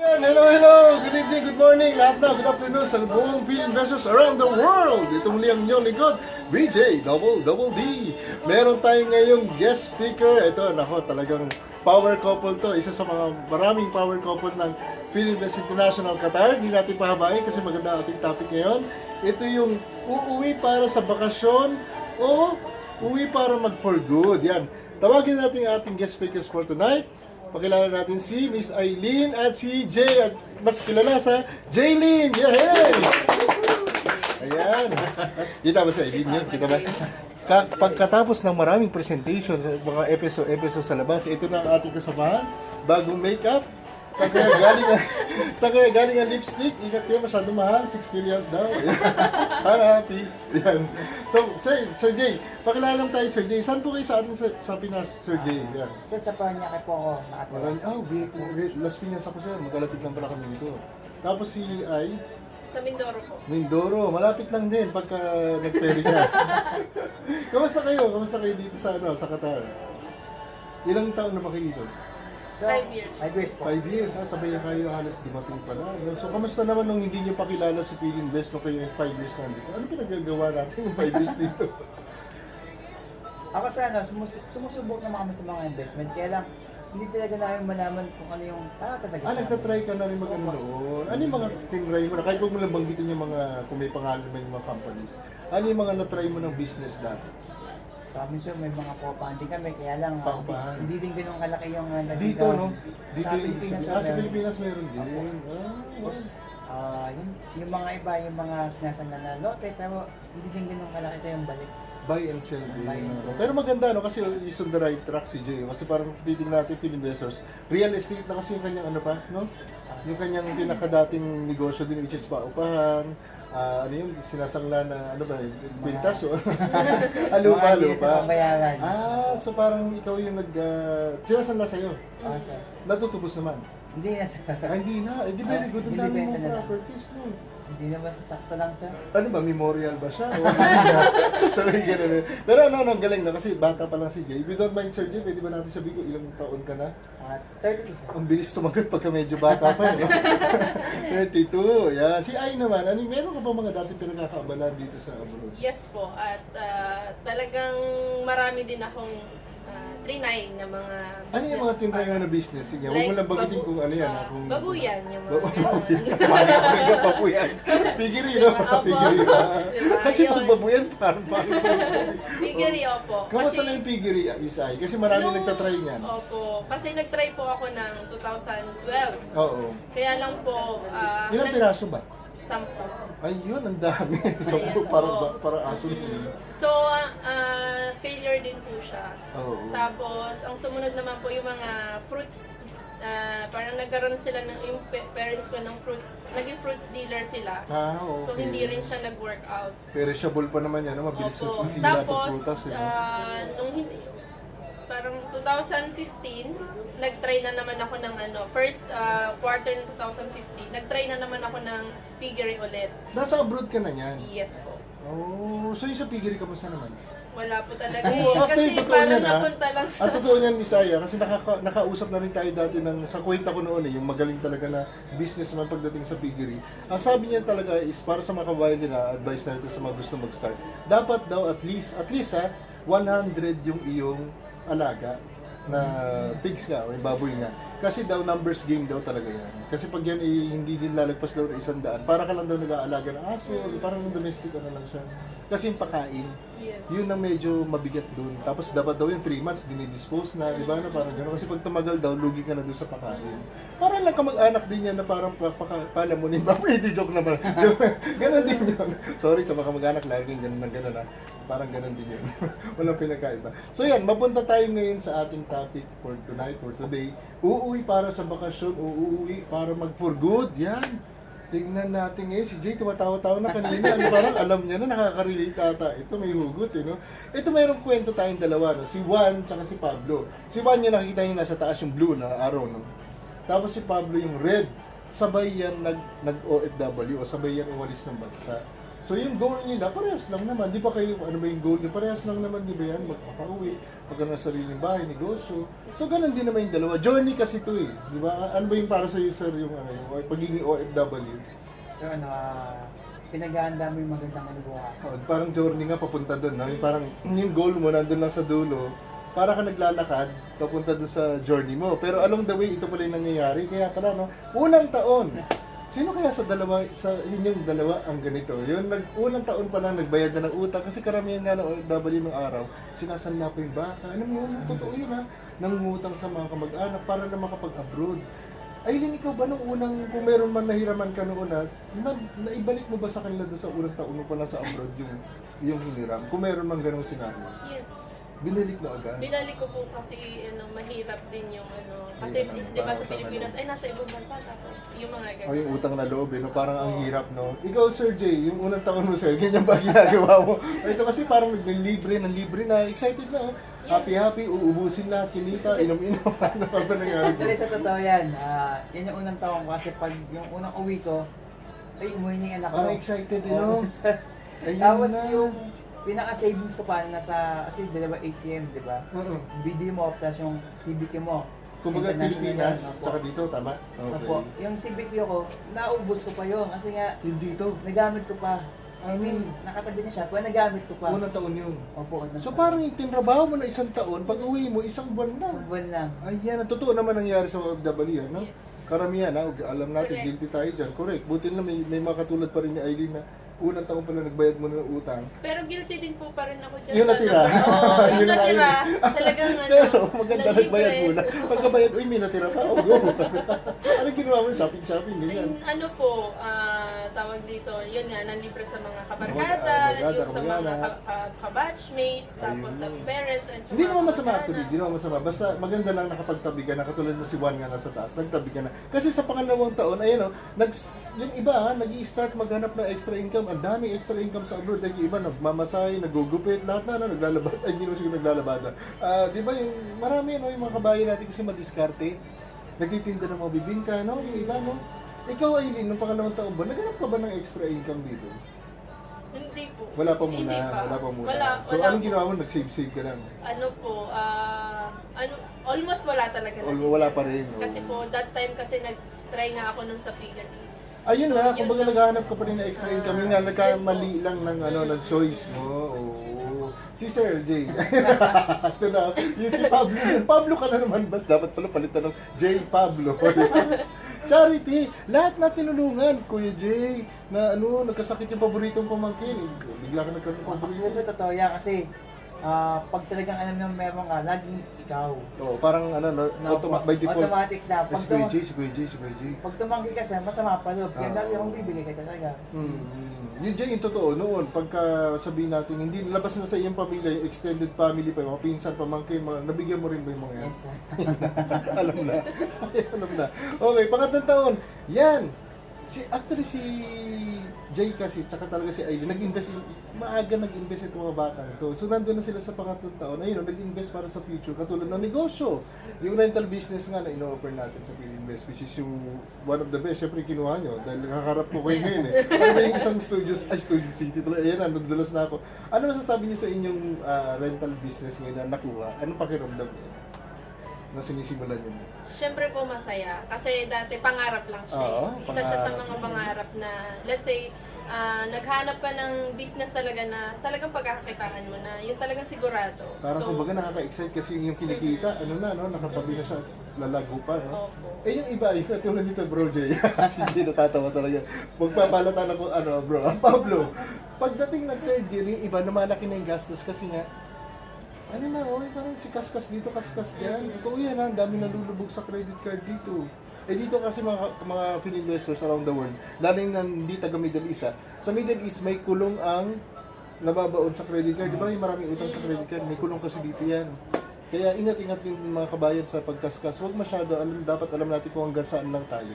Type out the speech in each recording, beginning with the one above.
Hello, hello! Good evening, good morning, lahat na, good afternoon sa buong Philippine around the world! Ito muli ang inyong lingkod, BJ, double, double D! Meron tayong ngayong guest speaker. Ito, nako, talagang power couple to. Isa sa mga maraming power couple ng Philippine International Qatar. Hindi natin pahabain kasi maganda ating topic ngayon. Ito yung uuwi para sa bakasyon o uwi para mag for good. Yan. Tawagin natin ating guest speakers for tonight. Pakilala natin si Miss Eileen at si Jay at mas kilala sa Jaylin! Yay! Ayan. Kita ba si Eileen yun? Kita ba? Ka- pagkatapos ng maraming presentations, mga episode-episode sa labas, ito na ang ating kasamahan. Bagong makeup. Sa kaya galing ang, sa kaya galing ang lipstick, ikat kayo masyado mahal, 60 riyals daw. Para, please. Yan. So, Sir, Sir Jay, pakilala lang tayo, Sir Jay. Saan po kayo sa atin sa, sa Pinas, Sir Jay? Yan. So sa Paranaque po ako nakatira. Oh, BFP, Las Piñas ako sir, magkalapit lang pala kami dito. Tapos si Ay, Sa Mindoro po. Mindoro, malapit lang din pagka nag-ferry ka. Kamusta kayo? Kamusta kayo dito sa ano, sa Qatar? Ilang taon na ba kayo dito? So, Five years. Five years po. Five years, ha? Sabay na kayo halos dumating pala. So, kamusta naman nung hindi nyo pakilala si Philin Best nung kayo yung five years nandito? Ano pinagagawa natin yung five years dito? Ako sa ano, sumus sumusubok naman kami sa mga investment. Kaya lang, hindi talaga namin malaman kung ano yung para talaga ah, nagtatry ka na rin mag-ano Opo. noon. Ano yung mga tinry mo na? Kahit huwag mo lang banggitin yung mga, kung may pangalan naman yung mga companies. Ano yung mga na-try mo ng business dati? Sa amin sir, may mga co-funding kami. Kaya lang, ah, hindi, din ganun kalaki yung uh, Dito, no? Dito sa Pilipinas. ah, sa meron. Pilipinas meron din. Opo. Ah, Tapos, ah, yun, yung mga iba, yung mga sinasangla na lote, pero hindi din ganun kalaki sa yung balik. buy and sell din. Buy and sell. Pero maganda no kasi is on the right track si Jay. Kasi parang titingnan natin Phil Investors. Real estate na kasi yung kanyang ano pa, no? Yung kanyang pinakadating negosyo din which is paupahan. Ah, ano yung sinasangla na ano ba, bintas o? Mga Alupa, hindi alupa. sa. Ah, so parang ikaw yung nag uh, sinasangla sa'yo. Ah, sir. Natutubos naman. Hindi na sir. Ah, hindi na. Eh, di Ah, good. Ang dami mong na lang. properties, no? hindi naman sasakto lang sir. ano ba, memorial ba siya? O Sabi ganun. eh. Pero ano, ano, ang galing na kasi bata pa lang si Jay. If you don't mind, Sir Jay, pwede ba natin sabihin ko ilang taon ka na? At 32 sir. Ang bilis sumagot pagka medyo bata pa. Eh. 32. Yan. Si Ay naman, ano, meron ka ba mga dati pinagkakabalan dito sa abroad? Yes po. At ah, talagang marami din akong trinay na mga business. Ano yung mga tinry na business? Sige, huwag mo lang bagitin kung ano yan. ah, ha, kung, babuyan, yung mga Babuyan. ganun. Babuyan. Pigiri, no? Diba? Opo. Pigiri. ah. Diba? Kasi pag Yun. babuyan, parang parang Piggery, opo. Kamusta na yung pigiri, Miss Ay? Kasi marami nung- nagtatry niyan. Opo. Kasi nag-try po ako ng 2012. Oo. Kaya lang po, ah, Ilang nag- piraso ba? sampo. Ayun, ang dami. so, Ayan, para, oo. para aso. Mm. So, ah, ah, din po siya. Oo. Tapos, ang sumunod naman po yung mga fruits. ah, parang nagkaroon sila ng, yung parents ko ng fruits, naging fruits dealer sila. Ah, okay. So, hindi rin siya nag-workout. Perishable pa naman yan, no? mabilis na Opo. sila Tapos, pagputas. Eh, ah, nung hindi, parang 2015, nag-try na naman ako ng ano, first ah, quarter ng 2015, nag-try na naman ako ng piggery ulit. Nasa abroad ka na yan. Yes po. Oh, so yung sa piggery, kamusta naman? Wala po talaga eh. actually, Kasi parang yan, ah. napunta lang sa... Ang totoo niyan, Misaya, kasi nakaka, nakausap na rin tayo dati ng, sa kwenta ko noon eh, yung magaling talaga na businessman pagdating sa piggery. Ang sabi niya talaga is para sa mga kabayan nila, advice na ito sa mga gusto mag-start. Dapat daw at least, at least ha, 100 yung iyong alaga na pigs nga o yung baboy nga. Kasi daw numbers game daw talaga yan. Kasi pag yan eh, hindi din lalagpas daw ng isang daan, para ka lang daw nag-aalaga ng aso, parang domestic ano lang siya. Kasi yung pakain, Yes. yun ang medyo mabigat dun. Tapos dapat daw yung 3 months dinidispose na, di ba? Na parang gano'n. Kasi pag tumagal daw, lugi ka na dun sa pakain. Parang lang ka mag-anak din yan na parang pa- paka- palamunin ba? Pwede joke naman. ganon din yun. Sorry sa mga mag-anak, laging ganun ng ganun ha. Parang ganon din yun. Walang pinagkaiba. So yan, mapunta tayo ngayon sa ating topic for tonight, for today. Uuwi para sa bakasyon, uuwi para mag for good. Yan. Tingnan natin ngayon, si Jay tumatawa-tawa na kanina. Ano, parang alam niya na nakaka-relate ata. Ito may hugot, eh, no? Ito mayroong kwento tayong dalawa, no? Si Juan tsaka si Pablo. Si Juan yung nakikita niyo nasa taas yung blue na arrow, no? Tapos si Pablo yung red. Sabay yan nag, nag-OFW o sabay yan umalis ng bansa. So yung goal nila, parehas lang naman. Di ba kayo, ano ba yung goal niyo? Parehas lang naman, di ba yan? Magpapauwi, magkaroon ng sariling bahay, negosyo. So ganun din naman yung dalawa. Journey kasi to eh. Di ba? Ano ba yung para sa'yo, sir, yung ano, yung pagiging OFW? So ano, ah, pinaghahanda mo yung magandang kinabukasan. Oh, parang journey nga papunta doon. No? Yung parang yung goal mo nandun lang sa dulo. Para ka naglalakad papunta doon sa journey mo. Pero along the way, ito pala yung nangyayari. Kaya pala, no? Unang taon. Sino kaya sa dalawa, sa yun yung dalawa ang ganito? Yung nag, unang taon pa lang nagbayad na ng utang kasi karamihan nga ng OFW ng araw, sinasanla pa yung baka. Ano mo? Totoo yun ha? Nangungutang sa mga kamag-anak para na makapag-abroad. Aileen, ikaw ba nung unang, kung meron man nahiraman ka noon na, na, naibalik mo ba sa kanila doon sa unang taon mo pa lang sa abroad yung, yung hiniram? Kung meron man ganong scenario, Yes. Binalik mo agad? Binalik ko po kasi ano, mahirap din yung ano. Kasi Hirap. di ba sa Utang Pilipinas, na ay nasa ibang bansa tapos yung mga O ganun. yung utang na loob, eh, no? parang ang hirap, no? Ikaw, Sir Jay, yung unang taon mo, sir, ganyan ba ginagawa mo? Ito kasi parang libre ng libre na, excited na, oh. Happy-happy, uubusin na, kinita, inom-inom, ano pa ba nangyari? Actually, sa totoo yan, ah, yan yung unang taon ko kasi pag yung unang uwi ko, ay, umuwi na yung anak ko. Parang excited, eh, Oo. no? Ayun Tapos na. yung pinaka-savings ko pa nasa, kasi dalawa ATM, di ba? Oo. BD mo, plus yung CBQ mo. Kumbaga International Pilipinas, yan, opo. tsaka dito, tama? Opo. Yung CBQ ko, naubos ko pa yun kasi nga, Yung dito, nagamit ko pa. I mean, nakatabi na siya, pero nagamit ko pa. unang taon yun. Opo. So parang yung tinrabaho mo na isang taon, pag uwi mo, isang buwan Isang lang. buwan lang. Ayan, ang totoo naman nangyari sa OFW, no? Yes. Karamihan, ha? alam natin, Correct. guilty tayo dyan. Correct. Buti na may, may mga katulad pa rin ni Eileen na unang taon pala nagbayad mo ng utang. Pero guilty din po pa rin ako dyan. Yung natira. Oo, Yun yung na natira. Talagang ano. Pero maganda nalibre. nagbayad muna. Pagkabayad, uy, may natira pa. Oh, go. Anong ginawa mo? Shopping, shopping, ganyan. Ay, ano po, ah, tawag dito, yun nga, nanlibre sa mga kabarkada, Ah, barkada, yung sa mga kamag-anak. ka- ka- ka-batchmates, tapos sa parents, and Hindi naman masama actually, hindi naman masama. Basta maganda lang nakapagtabi ka na, katulad na si Juan nga nasa taas, nagtabi ka na. Kasi sa pangalawang taon, ayun o, nag, yung iba ha, nag start maghanap ng extra income. Ang daming extra income sa abroad. Like yung iba, nagmamasay, nagugupit, lahat na, ano, naglalabada. Ay, hindi naman siguro naglalabada. Ah, di ba yung marami, no, yung mga kabayan natin kasi madiskarte. Nagtitinda ng mga bibingka, no? Yung iba, no? Ikaw, Aileen, nung pangalawang taon ba, naghanap ka ba ng extra income dito? Hindi po. Wala pa muna, Hindi pa. wala pa muna. Wala, so, wala anong po. ginawa mo? Nag-save-save ka lang? Ano po, ah, ano, almost wala talaga. Na wala pa rin. no? Kasi po, that time kasi nag-try nga ako nung sa figure. Ayun na, kumbaga naghahanap ka pa rin ng extra income. Yun nga, nagkamali lang ng, ano, ng choice mo. Oo. Si Sir J. Ito na. Yung si Pablo. Yung Pablo ka na naman. Bas, dapat pala palitan ng J. Pablo. Charity. Lahat na tinulungan. Kuya J. Na ano, nagkasakit yung paboritong pamangkin. Bigla ka nagkaroon ng paborito. Actually, sa totoo yan kasi, ah, pag talagang alam na meron ka, laging ikaw. Oo, parang ano, no, automa- by default. Automatic na. Pag, si Kuya tum- J, si Kuya J, si Kuya J. pag tumanggi ka siya, masama pa loob. Kaya Ah. lagi akong bibigay ka talaga. Mm. Yun dyan yung totoo noon, pagka sabihin natin, hindi labas na sa iyong pamilya, yung extended family pa, yung mga pinsan, pamangkin, mga, nabigyan mo rin ba yung mga yan? Yes, sir. alam na. alam na. Okay, pangatlong taon. Yan. Si, actually si Jay kasi, tsaka talaga si Aileen, nag-invest, in- maaga nag-invest itong mga batang to. So nandun na sila sa pangatlong taon. Ayun, nag-invest para sa future, katulad ng negosyo. Yung rental business nga na ino-offer natin sa Pininvest, which is yung one of the best. Siyempre, kinuha nyo, dahil nakakarap ko kayo ngayon eh. Ano ba yung isang studios, ay, Studio City, tuloy, ayan na, nagdulas na ako. Ano masasabi niyo sa inyong ah, rental business ngayon na nakuha? Anong pakiramdam niyo? Na sinisimulan niyo? Siyempre po masaya. Kasi dati pangarap lang siya. eh. Oo, Isa siya sa pangarap. mga pangarap na, let's say, ah, naghanap ka ng business talaga na talagang pagkakakitaan mo na, yun talagang sigurado. Parang kumbaga nakaka-excite kasi yung kinikita, ano na, no? Nakatabi na siya, s- lalago pa, no? Opo. Eh yung iba, yung katulad dito, bro Jay, Jay natatawa talaga. Magpapalata na ko, ano, bro, Pablo, pagdating ng third year, yung iba, lumalaki na yung gastos kasi nga, ano na, oh, parang si kaskas dito, kaskas dyan. Totoo yan, ha? ang dami nalulubog sa credit card dito. Eh dito kasi mga mga investors around the world, lalo yung hindi taga Middle East, ha? sa Middle East may kulong ang nababaon sa credit card. Di ba yung maraming utang sa credit card? May kulong kasi dito yan. Kaya ingat-ingat din mga kabayan sa pagkaskas. Huwag masyado, alam, dapat alam natin kung hanggang saan lang tayo.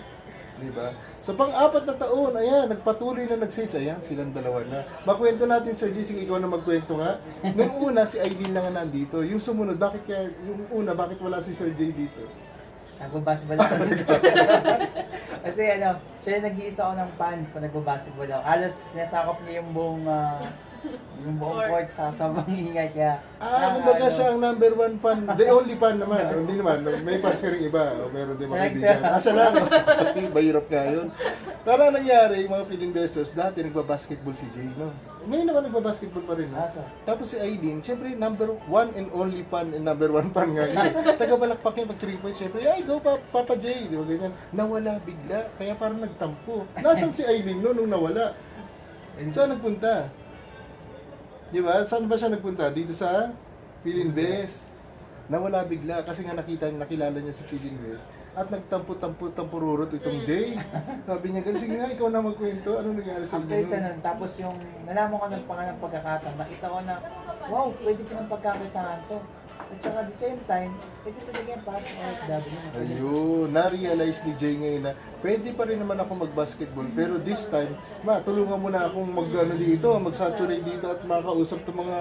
Di ba? Sa pang-apat na taon, ayan, nagpatuloy na nagsis. Ayan, silang dalawa na. Makwento natin, Sir G, sige, ikaw na magkwento nga. Nung una, si Aileen na nga nandito. Yung sumunod, bakit kaya, yung una, bakit wala si Sir J dito? Nagbabas ba lang ako sa Kasi ano, Siya yung nag-iisa ako ng fans pag nagbabasketball ako. Alos sinasakop niya yung buong ah, yung buong Court. court sa sabang ingay kaya. Ah, kumbaga ano, siya ang number one fan. The only fan naman. O, hindi naman. May fans ka rin iba. O, meron din mga Siya lang, kaibigan. Ah, siya lang. Pati, mahirap nga yun. Tara nangyari, mga Philippine investors, dati nagbabasketball si Jay, no? Ngayon naman nagbabasketball pa rin, no? Asa? Tapos si Aileen, syempre number one and only fan and number one fan nga yun. Taga-balakpak yan, pag 3 points, syempre, ay, go pa, Papa Jay, di ba ganyan? Nawala bigla, kaya parang nagtampo. Nasaan si Aileen no, nung nawala? Saan nagpunta? Di ba? Saan ba siya nagpunta? Dito sa Pilinbes. Nawala bigla kasi nga nakita nakilala niya si Pilinbes at nagtampo-tampo-tampururot itong Jay. Sabi niya, "Ganun, sige nga, ikaw na magkwento. Ano nangyari sa After isa nun, tapos yung nalaman ko ng pangalang pagkakataon, nakita ko na, wow, pwede ko ng pagkakitaan to. At saka at the same time, ito talaga yung para sa OFW. Ayun, na-realize ni Jay ngayon na pwede pa rin naman ako mag-basketball pero this time, ma, tulungan mo na akong mag ano dito, mag-saturate dito at makausap ng mga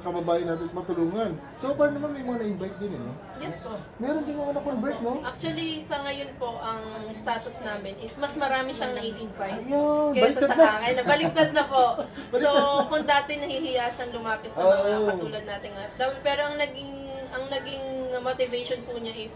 kababayan natin at matulungan. So far naman may mga na-invite din, eh, no? Yes po. Meron din mga na-convert, no? Actually, sa ngayon po, ang status namin is mas marami siyang nai-invite. Ayun, Kesa baliktad sa na. akin. Baliktad na po. So, kung dati nahihiya siyang lumapit sa mga Oo. katulad nating OFW, pero ang naging ang naging motivation po niya is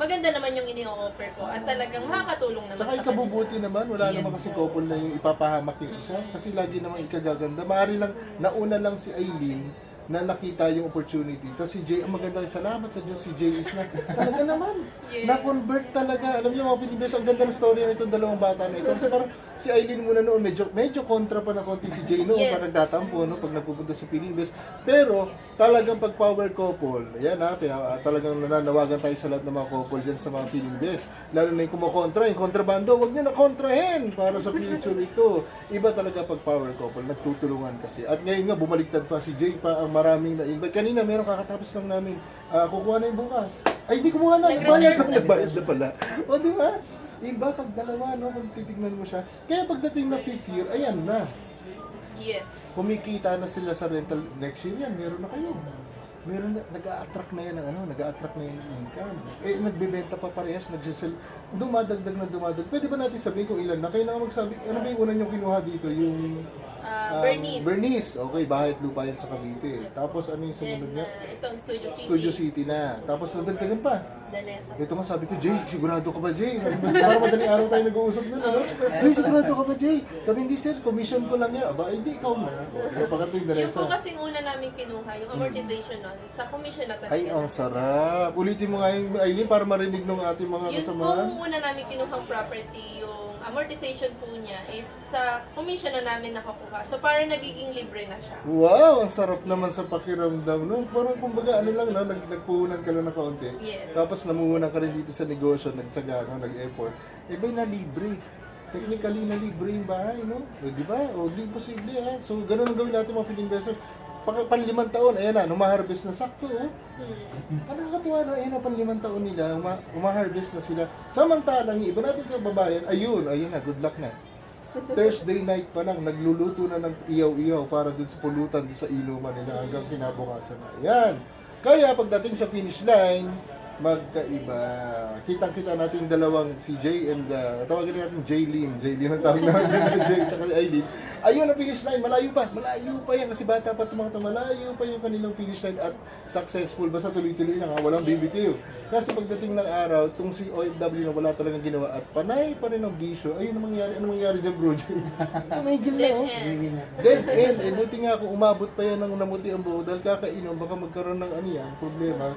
maganda naman yung ini-offer ko at talagang makakatulong naman Tsaka sa ikabubuti naman, wala Yes naman kasi po. couple na yung ipapahamak yung isa. Kasi lagi namang ikagaganda. Maari lang, nauna lang si Aileen na nakita yung opportunity. Tapos si Jay, ang maganda, salamat sa Diyos, si Jay is na, talaga naman, Yes. na-convert talaga. Alam niyo, mga Pinibes, ang ganda ng story na itong dalawang bata na ito. Kasi parang si Aileen muna noon, medyo, medyo kontra pa na konti si Jay noon, Yes. parang nagtatampo, no, pag nagpupunta sa Pinibes. Pero, talagang pag power couple, ayan ha, pina, talagang nananawagan tayo sa lahat ng mga couple dyan sa mga Pinibes. Lalo na yung kumukontra, yung kontrabando, wag niyo na kontrahin para sa future ito. Iba talaga pag power couple, nagtutulungan kasi. At ngayon nga, bumaliktad pa si Jay pa ang maraming na-invite. Kanina, meron kakatapos lang namin, ah, kukuha na yung bukas. Ay, hindi kumuha na, nagbayad na, na. nagbayad na pala. O, di ba? Iba pag dalawa, no, kung titignan mo siya. Kaya pagdating na fifth year, ayan na Yes. kumikita na sila sa rental next year yan, meron na kayo. Meron na, nag-a-attract na yan ng ano, nag-a-attract na yan ng income. Eh, nagbebenta pa parehas, nagsisell, dumadagdag na dumadagdag. Pwede ba natin sabihin kung ilan na? Kayo na magsabi, ano ba yung una niyong kinuha dito? Yung Uh, um, Bernice. Bernice. Okay, bahay at lupa yan sa Cavite. Tapos ano yung sumunod niya? uh, itong Studio City. Studio City na. Tapos nadagdagan pa. Danesa. Ito nga sabi ko, Jay, sigurado ka ba, Jay? Para madaling araw tayo nag-uusap nun, ano? Jay, sigurado ka ba, Jay? Sabi, hindi sir, commission ko lang yan. Aba, hindi, ikaw na. Pagkat yung Yung po Danesa. kasing una namin kinuha, yung amortization nun, sa commission na talaga. Ay, ang sarap. Ulitin mo nga yung Aileen para marinig ng ating mga Yun kasamahan. pong una namin kinuhang property, yung amortization po niya is sa commission na namin nakakuha. So parang nagiging libre na siya. Wow, ang sarap naman sa pakiramdam. No? Parang kumbaga ano lang, no? Nag, nagpuhunan ka lang ng kaunti. Yes. Tapos namuhunan ka rin dito sa negosyo, nagtsaga ka, nag-effort. Eh ba'y na libre? Technically na libre yung bahay, no? O, di ba? O di posible ha. So ganun ang gawin natin mga pininvestors. Pag panlimang taon, ayan na, nung-harvest na sakto, oh. Hmm. Ano nakakatuwa no? Ayan na, panlimang taon nila, uma- uma-harvest na sila. Samantalang, iba natin kababayan, ayun, ayun na, good luck na. Thursday night pa lang, nagluluto na ng iyaw-iyaw para dun sa pulutan dun sa inuman nila hanggang kinabukasan na. Yan. Kaya pagdating sa finish line, magkaiba. Kitang-kita natin dalawang si Jay and uh, tawagin natin Jaylin. Jaylin ang tawag namin Jay, Jay tsaka si Aileen. Ayun ang finish line, malayo pa. Malayo pa yan kasi bata pa to, malayo pa yung kanilang finish line at successful. Basta tuloy-tuloy lang ha, walang BBTO. Kasi pagdating ng araw, itong si OFW na wala talagang ginawa at panay pa rin ang bisyo, ayun ang mangyari, ano mangyari dyan bro? Tumigil na Dead oh. na. Dead end. Eh, buti nga kung umabot pa yan ng namuti ang buo dahil kakainom, baka magkaroon ng ano yan, problema.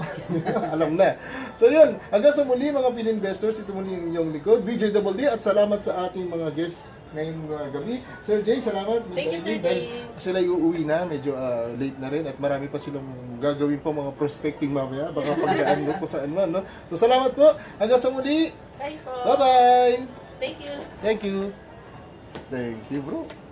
Alam na. So yun, hanggang sa muli mga pininvestors, ito muli ang inyong likod, BJ Double D, at salamat sa ating mga guests ngayong uh, gabi. Sir Jay, salamat. Thank you, Sir Dave. Sila uuwi na, medyo uh, late na rin at marami pa silang gagawin pa mga prospecting mamaya, baka pagdaan mo kung saan man. No? So salamat po, hanggang sa muli. Bye po. Bye-bye. Thank you. Thank you. Thank you, bro.